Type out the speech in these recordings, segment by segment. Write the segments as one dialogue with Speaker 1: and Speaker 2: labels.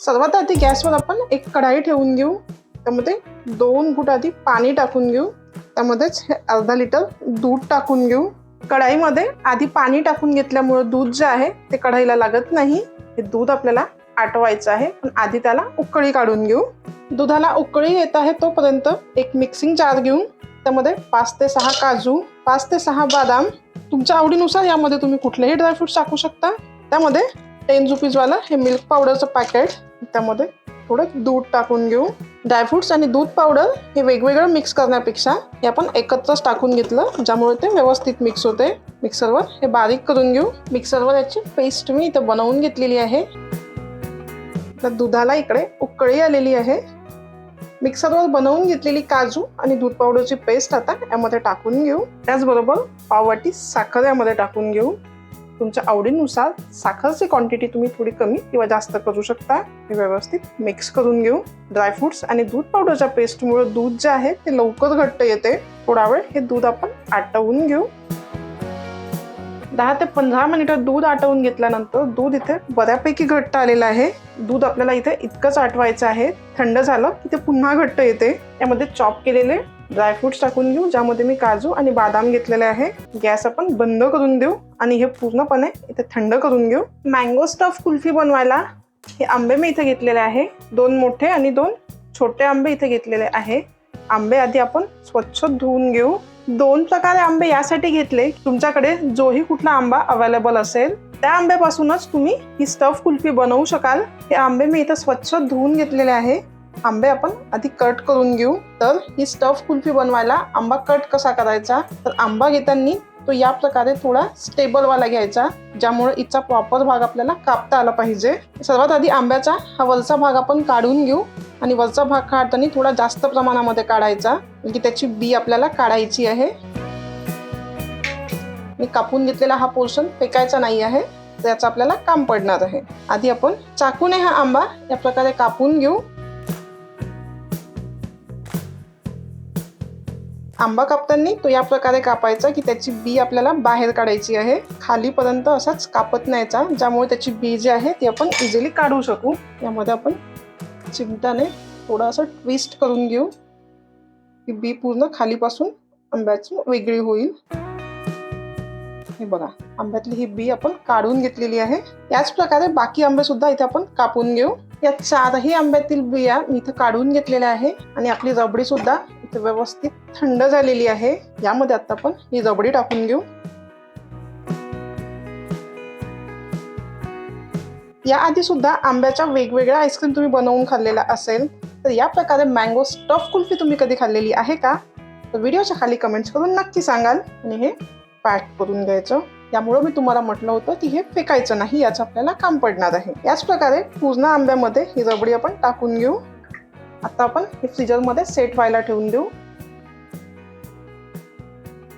Speaker 1: सर्वात आधी गॅसवर आपण एक कढाई ठेवून घेऊ. त्यामध्ये दोन घुट आधी पाणी टाकून घेऊ. त्यामध्येच हे अर्धा लिटर दूध टाकून घेऊ. कढाईमध्ये आधी पाणी टाकून घेतल्यामुळं दूध जे आहे ते कढाईला लागत नाही. हे दूध आपल्याला आटवायचं आहे. पण आधी त्याला उकळी काढून घेऊ. दुधाला उकळी येत आहे तोपर्यंत एक मिक्सिंग जार घेऊन त्यामध्ये पाच ते सहा काजू पाच ते सहा बदाम तुमच्या आवडीनुसार यामध्ये तुम्ही कुठलेही ड्रायफ्रुट्स टाकू शकता. त्यामध्ये टेन रुपीजवालं हे मिल्क पावडरचं पॅकेट त्यामध्ये थोडं दूध टाकून घेऊ. ड्रायफ्रुट्स आणि दूध पावडर हे वेगवेगळं मिक्स करण्यापेक्षा हे आपण एकत्रच टाकून घेतलं ज्यामुळे ते व्यवस्थित मिक्स होते. मिक्सरवर हे बारीक करून घेऊ. मिक्सरवर याची पेस्ट मी इथं बनवून घेतलेली आहे. तर दुधाला इकडे उकळी आलेली आहे. मिक्सरवर बनवून घेतलेली काजू आणि दूध पावडरची पेस्ट आता यामध्ये टाकून घेऊ. त्याचबरोबर पाववाटी साखर यामध्ये टाकून घेऊ. तुमच्या आवडीनुसार साखरची क्वांटिटी तुम्ही थोडी कमी किंवा जास्त करू शकता. हे व्यवस्थित मिक्स करून घेऊ. ड्रायफ्रुट्स आणि दूध पावडरच्या पेस्टमुळे दूध जे आहे ते लवकर घट्ट येते. थोडा वेळ हे दूध आपण आटवून घेऊ. दहा ते पंधरा मिनिटं दूध आटवून घेतल्यानंतर दूध इथे बऱ्यापैकी घट्ट आलेलं आहे. दूध आपल्याला इथे इतकंच आटवायचं आहे. थंड झालं की ते पुन्हा घट्ट येते. यामध्ये चॉप केलेले ड्रायफ्रुट्स टाकून घेऊ ज्यामध्ये मी काजू आणि बदाम घेतलेले आहे. गॅस आपण बंद करून देऊ आणि हे पूर्णपणे इथे थंड करून घेऊ. मँगो स्टफ कुल्फी बनवायला हे आंबे मी इथे घेतलेले आहे. दोन मोठे आणि दोन छोटे आंबे इथे घेतलेले आहे. आंबे आधी आपण स्वच्छ धुवून घेऊ. दोन प्रकारे आंबे यासाठी घेतले. तुमच्याकडे जोही कुठला आंबा अवेलेबल असेल त्या आंब्यापासूनच तुम्ही ही स्टफ कुल्फी बनवू शकाल. हे आंबे मी इथं स्वच्छ धुवून घेतलेले आहे. आंबे आपण आधी कट करून घेऊ. तर ही स्टफ कुल्फी बनवायला आंबा कट कसा करायचा? तर आंबा घेताना तो या प्रकारे थोडा स्टेबलवाला घ्यायचा ज्यामुळे इथचा प्रॉपर भाग आपल्याला कापता आला पाहिजे. सर्वात आधी आंब्याचा हा वरचा भाग आपण काढून घेऊ आणि वरचा भाग काढताना थोडा जास्त प्रमाणामध्ये काढायचा की त्याची बी आपल्याला काढायची आहे. मी कापून घेतलेला हा पोर्शन फेकायचा नाही आहे त्याचं आपल्याला काम पडणार आहे. आधी आपण चाकूने हा आंबा या प्रकारे कापून घेऊ. आंबा कापताना तो या प्रकारे कापायचा की त्याची बी आपल्याला बाहेर काढायची आहे. खालीपर्यंत असाच कापत न्यायचा ज्यामुळे त्याची बी जी आहे ती आपण इझिली काढू शकू. यामध्ये आपण चिमटाने थोडं असं ट्विस्ट करून घेऊ. की बी पूर्ण खालीपासून आंब्याची वेगळी होईल. हे बघा आंब्यातली ही बी आपण काढून घेतलेली आहे. याच प्रकारे बाकी आंबे सुद्धा इथे आपण कापून घेऊ. या चारही आंब्यातील बिया मी इथं काढून घेतलेल्या आहे. आणि आपली रबडी सुद्धा इथे व्यवस्थित थंड झालेली आहे. यामध्ये आता आपण ही रबडी टाकून घेऊ. याआधी सुद्धा आंब्याच्या वेगवेगळ्या आईस्क्रीम तुम्ही बनवून खाल्लेला असेल तर या प्रकारे मँगो स्टफ कुल्फी तुम्ही कधी खाल्लेली आहे का? तर व्हिडिओच्या खाली कमेंट्स करून नक्की सांगाल आणि हे पॅक करून घ्यायचं. त्यामुळं मी तुम्हाला म्हटलं होतं की हे फेकायचं नाही याचं आपल्याला काम पडणार आहे. याच प्रकारे पूर्ण आंब्यामध्ये ही रबडी आपण टाकून घेऊ. आता आपण हे फ्रीजरमध्ये सेट व्हायला ठेवून देऊ.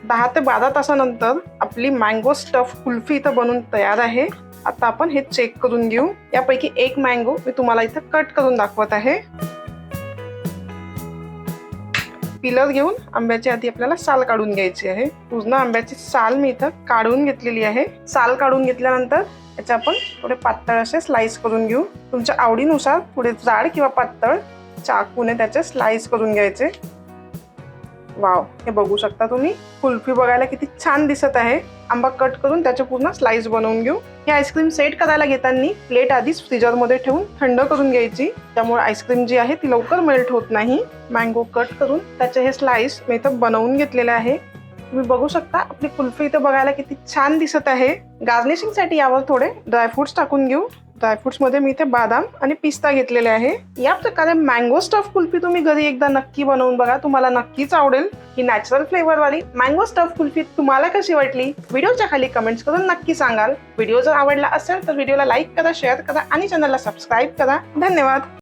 Speaker 1: दहा ते बारा तासानंतर आपली मँगो स्टफ कुल्फी इथं बनून तयार आहे. आता आपण हे चेक करून घेऊ. यापैकी एक मँगो मी तुम्हाला इथं कट करून दाखवत आहे. पिलर घेऊन आंब्याची आधी आपल्याला साल काढून घ्यायची आहे. पूर्ण आंब्याची साल मी इथं काढून घेतलेली आहे. साल काढून घेतल्यानंतर याचे आपण थोडे पातळ असे स्लाइस करून घेऊ. तुमच्या आवडीनुसार थोडे जाड किंवा पातळ चाकूने त्याचे स्लाइस करून घ्यायचे. वाव हे बघू शकता तुम्ही. कुल्फी बघायला किती छान दिसत आहे. आंबा कट करून त्याचे पूर्ण स्लाइस बनवून घेऊ. हे आईस्क्रीम सेट करायला घेताना प्लेट आधीच फ्रीजरमध्ये ठेवून थंड करून घ्यायची. त्यामुळे आईस्क्रीम जी आहे ती लवकर मेल्ट होत नाही. मँगो कट करून त्याचे हे स्लाइस मी इथं बनवून घेतलेले आहे. तुम्ही बघू शकता आपली कुल्फी इथं बघायला किती छान दिसत आहे. गार्निशिंगसाठी यावर थोडे ड्रायफ्रुट्स टाकून घेऊ. ड्रायफ्रुट्समध्ये मी इथे बादाम आणि पिस्ता घेतलेले आहे. या प्रकारे मँगो स्टफ कुल्फी तुम्ही घरी एकदा नक्की बनवून बघा. तुम्हाला नक्कीच आवडेल. ही नॅचरल फ्लेवरवाली मँगो स्टफ कुल्फी तुम्हाला कशी वाटली? व्हिडिओच्या खाली कमेंट्स करून नक्की सांगाल. व्हिडिओ जर आवडला असेल तर व्हिडिओला लाईक करा शेअर करा आणि चॅनलला सबस्क्राईब करा. धन्यवाद.